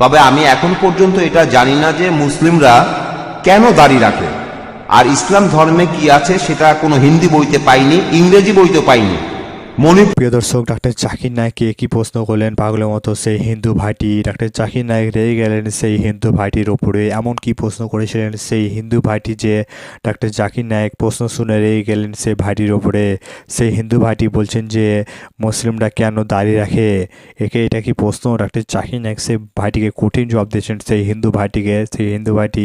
তবে আমি এখন পর্যন্ত এটা জানি না যে মুসলিমরা কেন দাড়ি রাখে। আর ইসলাম ধর্মে কি আছে সেটা কোনো হিন্দি বইতে পাইনি, ইংরেজি বইতে পাইনি। মণিপুর প্রিয় দর্শক, ডাক্তার জাকির নায়ককে কি প্রশ্ন করলেন পাগলের মতো সেই হিন্দু ভাইটি? ডাক্তার জাকির নায়ক রেগে গেলেন সেই হিন্দু ভাইটির ওপরে এমন কি প্রশ্ন করেছিলেন সেই হিন্দু ভাইটি যে ডাক্তার জাকির নায়ক প্রশ্ন শুনে রেগে গেলেন সেই ভাইটির ওপরে সেই হিন্দু ভাইটি বলছেন যে, মুসলিমরা কেন দাঁড়িয়ে রাখে? একে এটা কি প্রশ্ন? ডাক্তার জাকির নায়ক সেই ভাইটিকে কঠিন জবাব দিয়েছেন সেই হিন্দু ভাইটিকে। সেই হিন্দু ভাইটি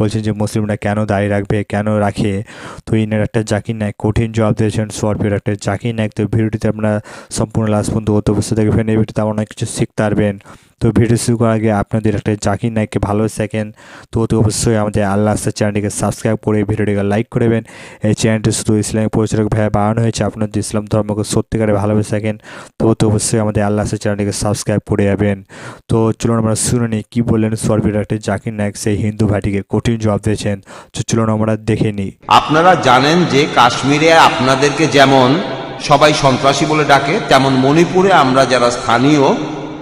বলছেন যে, মুসলিমরা কেন দাঁড়িয়ে রাখবে? কেন রাখে? তো এই ডাক্তার জাকির নায়ক কঠিন জবাব দিয়েছেন। স্করপিও ডাক্তার জাকির নায়ক তো ভিডিওটিতে আপনারা সম্পূর্ণ লাস্ট পর্যন্ত অত অবশ্যই দেখবেন এই ভিডিওতে অনেক কিছু শিখতে পারবেন। তো ভিডিও শুরু করার আগে আপনাদের একটা জাকির নায়ককে ভালো সেকেন্ড তো অতি অবশ্যই আমাদের আল্লাহ আস্তে চ্যানেলটিকে সাবস্ক্রাইব করে ভিডিওটিকে লাইক করবেন। এই চ্যানেলটি শুধু ইসলামিক পরিচালক ভাই বানানো হয়েছে। আপনাদের ইসলাম ধর্মকে সত্যিকারে ভালোবেসে থাকেন, তো অতি অবশ্যই আমাদের আল্লাহ আস্তে চ্যানেলটিকে সাবস্ক্রাইব করে যাবেন। তো চলুন আমরা শুনে নিই, কী বললেন সরবি ডাক্তার জাকির নায়ক, সেই হিন্দু ভাইটিকে কঠিন জবাব দিয়েছেন। তো চলুন আমরা দেখে নিই। আপনারা জানেন যে কাশ্মীরে আপনাদেরকে যেমন সবাই সন্ত্রাসী বলে ডাকে। তেমন মণিপুরে আমরা যারা স্থানীয়,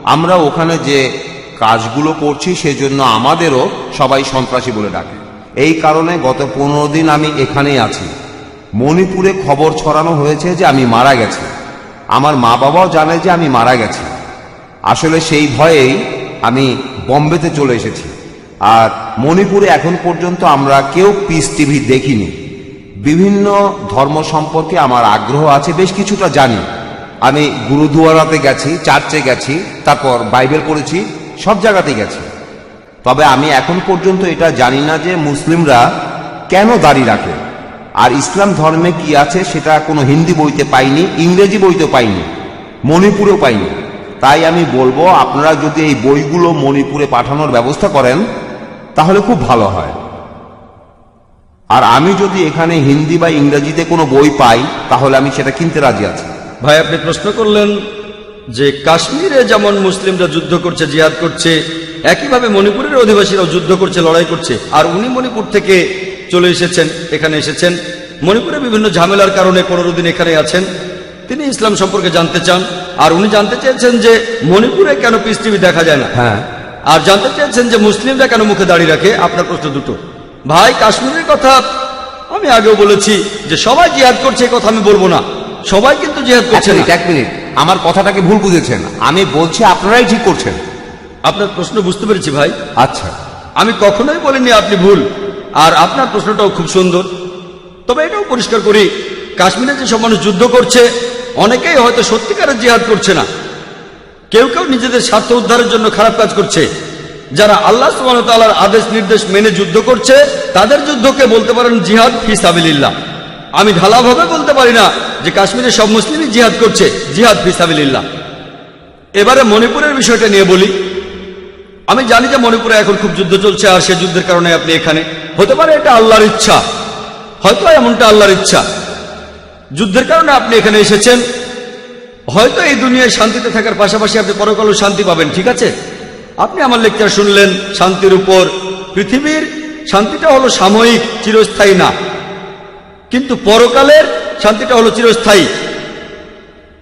আমরা ওখানে যে কাজগুলো করছি সেজন্য আমাদেরও সবাই সন্ত্রাসী বলে ডাকে। এই কারণে গত পনেরো দিন আমি এখানেই আছি। মণিপুরে খবর ছড়ানো হয়েছে যে আমি মারা গেছি। আমার মা বাবাও জানে যে আমি মারা গেছি। আসলে সেই ভয়েই আমি বম্বেতে চলে এসেছি। আর মণিপুরে এখন পর্যন্ত আমরা কেউ পিস টিভি দেখিনি। বিভিন্ন ধর্ম সম্পর্কে আমার আগ্রহ আছে, বেশ কিছুটা জানি। আমি গুরুদুয়ারাতে গেছি, চার্চে গেছি, তারপর বাইবেল পড়েছি, সব জায়গাতেই গেছি। তবে আমি এখন পর্যন্ত এটা জানি না যে মুসলিমরা কেন দাড়ি রাখে। আর ইসলাম ধর্মে কি আছে সেটা কোনো হিন্দি বইতে পাইনি, ইংরেজি বইতে পাইনি, মণিপুরেও পাইনি। তাই আমি বলব, আপনারা যদি এই বইগুলো মণিপুরে পাঠানোর ব্যবস্থা করেন, তাহলে খুব ভালো হয়। আর আমি যদি এখানে হিন্দি বা ইংরেজিতে কোনো বই পাই তাহলে আমি সেটা কিনতে রাজি আছি। ভাই আপনি প্রশ্ন করলেন যে কাশ্মীরে যেমন মুসলিমরা যুদ্ধ করছে জিহাদ করছে একইভাবে মণিপুরের অধিবাসীরাও যুদ্ধ করছে লড়াই করছে। আর উনি মণিপুর থেকে চলে এসেছেন এখানে এসেছেন। মণিপুরে বিভিন্ন ঝামেলার কারণে পনেরো দিন এখানে আছেন। তিনি ইসলাম সম্পর্কে জানতে চান। আর উনি জানতে চেয়েছেন যে মণিপুরে কেন পিস টিভি দেখা যায় না। হ্যাঁ। আর জানতে চেয়েছেন যে মুসলিমরা কেন মুখে দাঁড়িয়ে রাখে। আপনার প্রশ্ন দুটো। ভাই কাশ্মীরের কথা আমি আগেও বলেছি যে সবাই জিহাদ করছে কথা আমি বলব না। সবাই কিন্তু জিহাদ করছে এক মিনিট আমার কথাটাকে ভুল বুঝেছেন। আমি বলছি আপনারাই ঠিক করছেন। আপনার প্রশ্ন বুঝতে পেরেছি ভাই। আচ্ছা। আমি কখনোই বলিনি আপনি ভুল আর আপনার প্রশ্নটাও খুব সুন্দর। তবে এটাও পরিষ্কার করি কাশ্মীরে যেসব মানুষ যুদ্ধ করছে অনেকেই হয়তো সত্যিকারের জিহাদ করছে না। কেউ কেউ নিজেদের স্বার্থ উদ্ধারের জন্য খারাপ কাজ করছে। যারা আল্লাহ সুবাহতালার আদেশ, নির্দেশ মেনে যুদ্ধ করছে, তাদের যুদ্ধকে বলতে পারেন জিহাদ ফিসাবিল্লাহ আমি ঢালাভাবে বলতে পারি না যে কাশ্মীরের সব মুসলিমই জিহাদ করছে, জিহাদ ফিসাবিল্লাহ এবারে মণিপুরের বিষয়টা নিয়ে বলি। আমি জানি যে মণিপুরে এখন খুব যুদ্ধ চলছে, আর সে যুদ্ধের কারণে আপনি এখানে। হতে পারে এটা আল্লাহর ইচ্ছা। হয়তো এমনটা আল্লাহর ইচ্ছা। যুদ্ধের কারণে আপনি এখানে এসেছেন। হয়তো এই দুনিয়ায় শান্তিতে থাকার পাশাপাশি আপনি পরকালেও শান্তি পাবেন, ঠিক আছে? আপনি আমার লেকচার শুনলেন, শান্তির উপর। পৃথিবীর শান্তিটা হলো সাময়িক, চিরস্থায়ী না। কিন্তু পরকালের শান্তিটা হলো চিরস্থায়ী।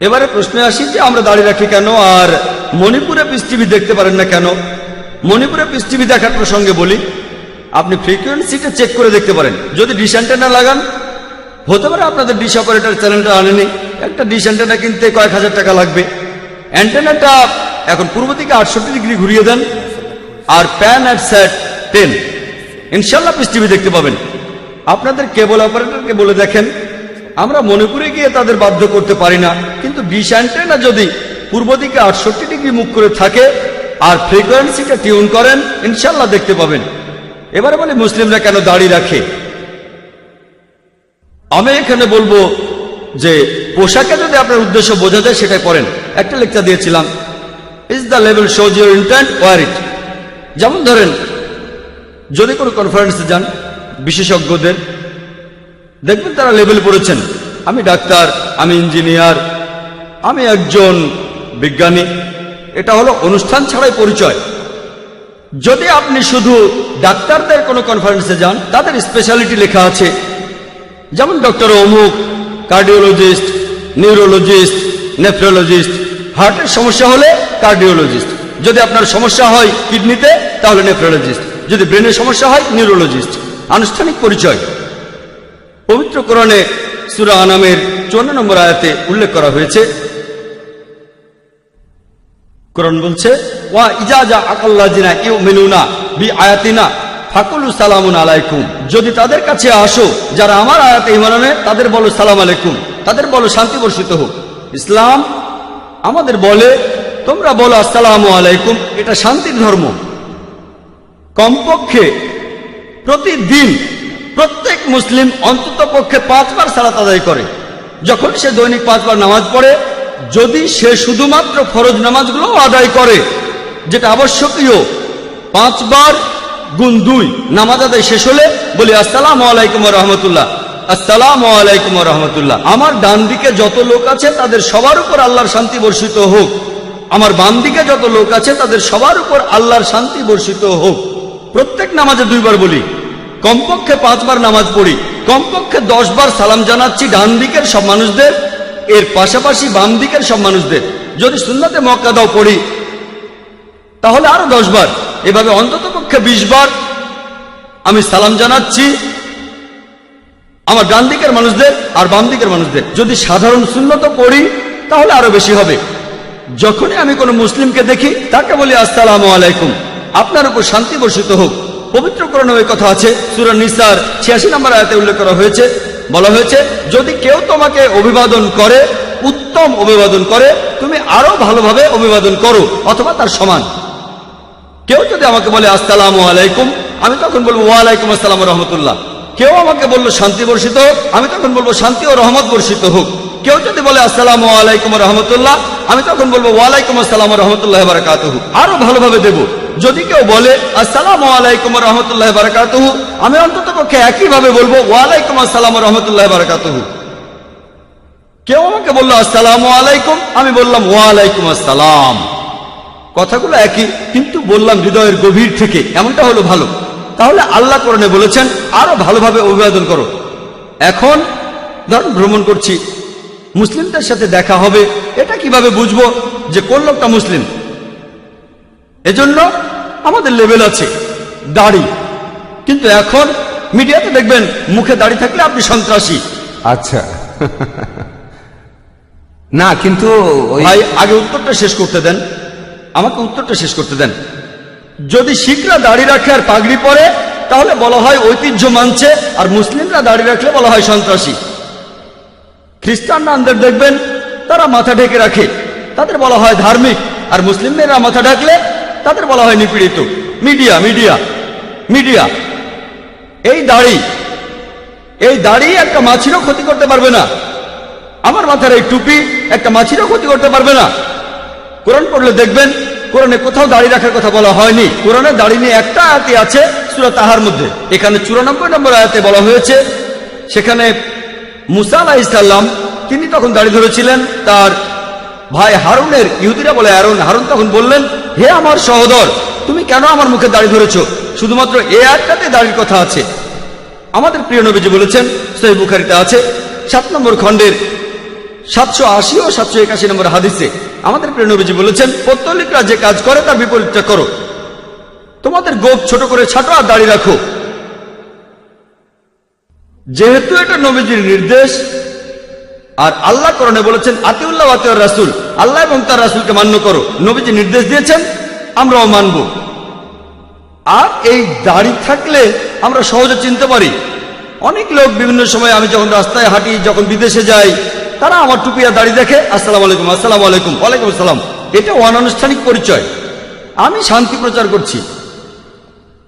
এবারে প্রশ্নে আসি যে আমরা দাঁড়িয়ে রাখি কেন? আর মণিপুরে পৃথিবী দেখতে পারেন না কেন? মণিপুরে পৃথিবী দেখার প্রসঙ্গে বলি, আপনি ফ্রিকোয়েন্সিটা চেক করে দেখতে পারেন। যদি ডিশ অ্যান্টেনা লাগান, হতে পারে আপনাদের ডিশ অপারেটর চ্যানেলটা আনেনি। একটা ডিশ অ্যান্টেনা কিনতে কয়েক হাজার টাকা লাগবে। অ্যান্টেনাটা এখন পূর্ব দিকে আটষট্টি ডিগ্রি ঘুরিয়ে দেন আর প্যান অ্যাট স্যাট টেন ইনশাল্লাহ পৃথিবী দেখতে পাবেন। আপনাদের কেবল অপারেটরকে বলে দেখেন, আমরা মণিপুরে গিয়ে তাদের বাধ্য করতে পারি না। কিন্তু ডিশ অ্যান্টেনা যদি পূর্ব দিকে আটষট্টি ডিগ্রি মুখ করে থাকে আর ফ্রিকোয়েন্সিটা টিউন করেন ইনশাল্লাহ দেখতে পাবেন। এবারে বলি মুসলিমরা কেন দাড়ি রাখে? আমি এখানে বলব যে পোশাকে যদি আপনার উদ্দেশ্য বোঝা যায়, সেটাই পড়েন। একটা লেকচার দিয়েছিলাম level shows your intent war it যেমন ধরেন, যদি কোনো কনফারেন্সে যান, বিশেষজ্ঞদের, দেখবেন তারা লেভেল পড়েছেন। আমি ডাক্তার, আমি ইঞ্জিনিয়ার আমি একজন বিজ্ঞানী, এটা হলো অনুষ্ঠান ছাড়াই পরিচয়। যদি আপনি শুধু ডাক্তারদের কোনো কনফারেন্সে যান, তাদের স্পেশালিটি লেখা আছে। যেমন ডক্টর অমুক কার্ডিওলজিস্ট নিউরোলজিস্ট নেফ্রোলজিস্ট হার্টের সমস্যা হলে কার্ডিওলজিস্ট যদি আপনার সমস্যা হয় কিডনিতে, তাহলে নেফ্রোলজিস্ট যদি ব্রেনের সমস্যা হয় নিউরোলজিস্ট আনুষ্ঠানিক পরিচয়। পবিত্র কোরআনে সুরা আনামের চুয়ান্ন নম্বর আয়াতে উল্লেখ করা হয়েছে। কোরআন বলছে, ওয়া ইজাজা আকাল্লাজিনা ইউ মেনুনা বি আয়াতিনা ফাকুলু সালামুন আলাইকুম। যদি তাদের কাছে আসো, যারা আমার আয়াতে ইমান তাদের বলো সালাম আলাইকুম। তাদের বলো শান্তি বর্ষিত হোক। ইসলাম আমাদের বলে তোমরা বলো, আসসালামু আলাইকুম। এটা শান্তির ধর্ম। কমপক্ষে প্রতিদিন প্রত্যেক মুসলিম অন্তত পক্ষে পাঁচবার সালাত আদায় করে। যখন সে দৈনিক পাঁচবার নামাজ পড়ে, যদি সে শুধুমাত্র ফরজ নামাজগুলো আদায় করে, যেটা আবশ্যকীয়, পাঁচবার গুণ দুই নামাজ আদায় শেষ হলে বলি, আসসালাম আলাইকুম রহমতুল্লাহ। আসসালাম আলাইকুম রহমতুল্লাহ। আমার ডান দিকে যত লোক আছে, তাদের সবার উপর আল্লাহর শান্তি বর্ষিত হোক। আমার বাম দিকে যত লোক আছে, তাদের সবার উপর আল্লাহর শান্তি বর্ষিত হোক। প্রত্যেক নামাজে দুইবার বলি, কমপক্ষে পাঁচবার নামাজ পড়ি, কমপক্ষে দশ বার সালাম জানাচ্ছি ডান দিকের সব মানুষদের, এর পাশাপাশি বাম দিকের সব মানুষদের। যদি সুন্নাতে মক্কা দাও পড়ি, তাহলে আরও দশ বার এভাবে অন্তত পক্ষে বিশ বার আমি সালাম জানাচ্ছি আমার ডান দিকের মানুষদের আর বাম দিকের মানুষদের। যদি সাধারণ শূন্যত পড়ি, তাহলে আরও বেশি হবে। যখনই আমি কোনো মুসলিমকে দেখি, তাকে বলি, আসসালামু আলাইকুম। আপনার উপর শান্তি বর্ষিত হোক। পবিত্র করণে ওই কথা আছে, সুরা নিসার ছিয়াশি নম্বর আয়াতে উল্লেখ করা হয়েছে। বলা হয়েছে, যদি কেউ তোমাকে অভিবাদন করে, উত্তম অভিবাদন করে, তুমি আরও ভালোভাবে অভিবাদন করো, অথবা তার সমান। কেউ যদি আমাকে বলে, আসসালামু আলাইকুম, আমি তখন বলব, ওয়ালাইকুম আসসালাম রহমতুল্লাহ। কেউ আমাকে বলল, শান্তি বর্ষিত হোক, আমি তখন বলব, শান্তি ও রহমত বর্ষিত হোক। কেউ যদি বলে, আসসালামু আলাইকুম রহমতুল্লাহ আমি তখন বলব, ওয়ালাইকুম আসসালাম রহমতুল্লাহ বারাকাতুহু। আরও ভালোভাবে দেব। যদি কেউ বলে, আসসালামু আলাইকুম রহমতুল্লাহ বারাকাতুহু, আমি অন্তত পক্ষে একইভাবে বলব, ওয়ালাইকুম আসসালাম রহমতুল্লাহ বারাকাতুহু। কেউ আমাকে বলল, আসসালামু আলাইকুম, আমি বললাম, ওয়ালাইকুম আসসালাম। কথাগুলো একই, কিন্তু বললাম হৃদয়ের গভীর থেকে, এমনটা হলো ভালো। তাহলে আল্লাহ করণে বলেছেন, আরও ভালোভাবে অভিবাদন করো। এখন ধরুন, ভ্রমণ করছি মুসলিমদের সাথে দেখা হবে এটা কীভাবে বুঝব যে কোন লোকটা মুসলিম? এজন্য আমাদের লেভেল আছে দাড়ি। কিন্তু এখন মিডিয়াতে দেখবেন মুখে দাড়ি থাকলে আপনি সন্ত্রাসী। আচ্ছা। না কিন্তু ভাই আগে উত্তরটা শেষ করতে দেন। আমাকে উত্তরটা শেষ করতে দেন। যদি শিখরা দাড়ি রাখে আর পাগড়ি পরে তাহলে বলা হয় ঐতিহ্য মানছে আর মুসলিমরা দাড়ি রাখলে বলা হয় সন্ত্রাসী। খ্রিস্টানদের দেখবেন, তারা মাথা ঢেকে রাখে। তাদের বলা হয় ধার্মিক, আর মুসলিমরা মাথা ঢাকলে তাদের বলা হয় নিপীড়িত। Media media media. এই দাড়ি এই দাড়ি একটা মাছিরও ক্ষতি করতে পারবে না। আমার মাথার এই টুপি একটা মাছিরও ক্ষতি করতে পারবে না। কোরআন পড়লে দেখবেন, কোরআনে কোথাও দাড়ি রাখার কথা বলা হয়নি। কোরআনে দাড়ি নিয়ে একটা আয়াতি আছে, সুরা তাহার মধ্যে। এখানে চুরানব্বই নম্বর আয়াতে বলা হয়েছে, সেখানে মুসা আলাহিসাল্লাম তিনি তখন দাড়ি ধরেছিলেন, তার ভাই হারুনের ইহুদিরা বলে হারুন হারুন তখন বললেন, হে আমার সহোদর, তুমি কেন আমার মুখে দাড়ি ধরেছ? শুধুমাত্র এ আয়াতটাতে দাড়ির কথা আছে। আমাদের প্রিয় নবীজি বলেছেন সহি বুখারিতে আছে, সাত নম্বর খণ্ডের সাতশো আশি ও সাতশো একাশি নম্বর হাদিসে আমাদের প্রিয় নবীজি বলেছেন, পত্তলিকরা যে কাজ করে তার বিপরীতটা করো। তোমাদের গোপ ছোট করে ছাটো আর দাড়ি রাখো। যেহেতু এটা নবীজির নির্দেশ, আর আল্লাহ করণে বলেছেন, আতিউল্লাহ আতিউর রাসুল। আল্লাহ এবং তার রাসুলকে মান্য করো। নবীজি নির্দেশ দিয়েছেন, আমরাও মানব। আর এই দাড়ি থাকলে আমরা সহজে চিনতে পারি। অনেক লোক বিভিন্ন সময় আমি যখন রাস্তায় হাঁটি, যখন বিদেশে যাই, তারা আমার টুপিয়া দাড়ি দেখে, আসসালাম আলাইকুম আসসালাম আলাইকুম, ওয়ালাইকুম আসসালাম। এটা অনানুষ্ঠানিক পরিচয়। আমি শান্তি প্রচার করছি।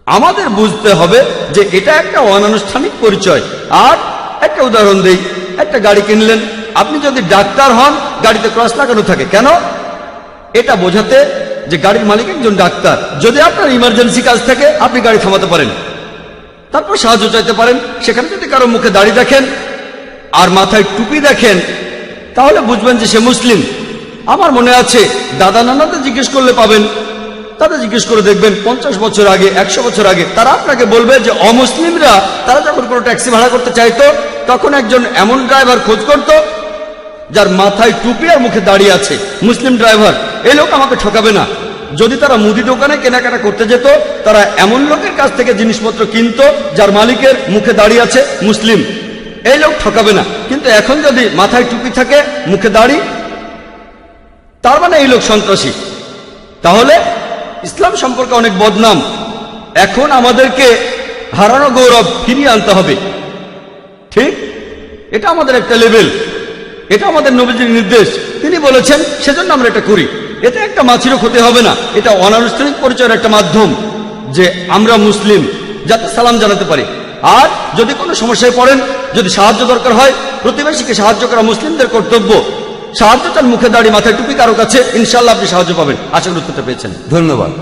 আমাদের বুঝতে হবে যে এটা একটা অনানুষ্ঠানিক পরিচয়। আর একটা উদাহরণ দেই, একটা গাড়ি কিনলেন, আপনি যদি ডাক্তার হন, গাড়িতে ক্রস লাগানো থাকে। কেন? এটা বোঝাতে যে গাড়ির মালিক একজন ডাক্তার। যদি আপনার ইমার্জেন্সি কাজ থাকে, আপনি গাড়ি থামাতে পারেন। তারপর সাহায্য চাইতে পারেন। সেখানে যদি কারও মুখে দাড়ি দেখেন, আর মাথায় টুপি দেখেন, তাহলে বুঝবেন যে সে মুসলিম। আমার মনে আছে দাদা নানাদের জিজ্ঞেস করলে পাবেন তাদের জিজ্ঞেস করে দেখবেন, পঞ্চাশ বছর আগে, একশো বছর আগে, তারা আপনাকে বলবে যে, অমুসলিমরা, তারা যখন কোনো ট্যাক্সি ভাড়া করতে চাইতো, তখন একজন এমন ড্রাইভার খোঁজ করত, যার মাথায় টুপি আর মুখে দাঁড়িয়ে আছে। মুসলিম ড্রাইভার এই লোক আমাকে ঠকাবে না। যদি তারা মুদি দোকানে কেনাকাটা করতে যেত, তারা এমন লোকের কাছ থেকে জিনিসপত্র কিনতো, যার মালিকের মুখে দাঁড়িয়ে আছে, মুসলিম। এই লোক ঠকাবে না। কিন্তু এখন যদি মাথায় টুপি থাকে, মুখে দাড়ি, তার মানে এই লোক সন্ত্রাসী। তাহলে ইসলাম সম্পর্কে অনেক বদনাম। এখন আমাদেরকে হারানো গৌরব ফিরিয়ে আনতে হবে। ঠিক? এটা আমাদের একটা লেভেল। এটা আমাদের নবীজির নির্দেশ। তিনি বলেছেন, সেজন্য আমরা এটা করি। এতে একটা মাছিরও ক্ষতি হবে না। এটা অনানুষ্ঠানিক পরিচয়ের একটা মাধ্যম যে আমরা মুসলিম, যাতে সালাম জানাতে পারি। আর যদি কোনো সমস্যায় পড়েন, যদি সাহায্য দরকার হয়, প্রতিবেশীকে সাহায্য করা মুসলিমদের কর্তব্য। সাহায্য চান মুখে দাঁড়িয়ে মাথায় টুপি কারও কাছে ইনশাল্লাহ আপনি সাহায্য পাবেন। আশা করি উত্তরটা পেয়েছেন। ধন্যবাদ।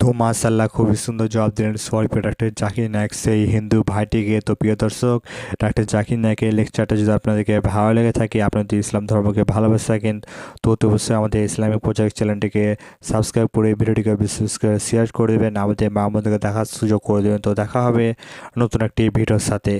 তো মাসাল্লাহ খুবই সুন্দর জবাব দিলেন সরি ডাক্তার জাকির নায়ক সেই হিন্দু ভাইটিকে। তো প্রিয় দর্শক ডাক্তার জাকির নায়কের লেকচারটা যদি আপনাদেরকে ভালো লেগে থাকে আপনি যদি ইসলাম ধর্মকে ভালোবেসে থাকেন তো অবশ্যই আমাদের ইসলামিক প্রজেক্ট চ্যানেলটিকে সাবস্ক্রাইব করে ভিডিওটিকে বিশেষ করে শেয়ার করে দেবেন। আমাদের মা বোনদেরকে দেখার সুযোগ করে দেবেন। তো দেখা হবে নতুন একটি ভিডিওর সাথে।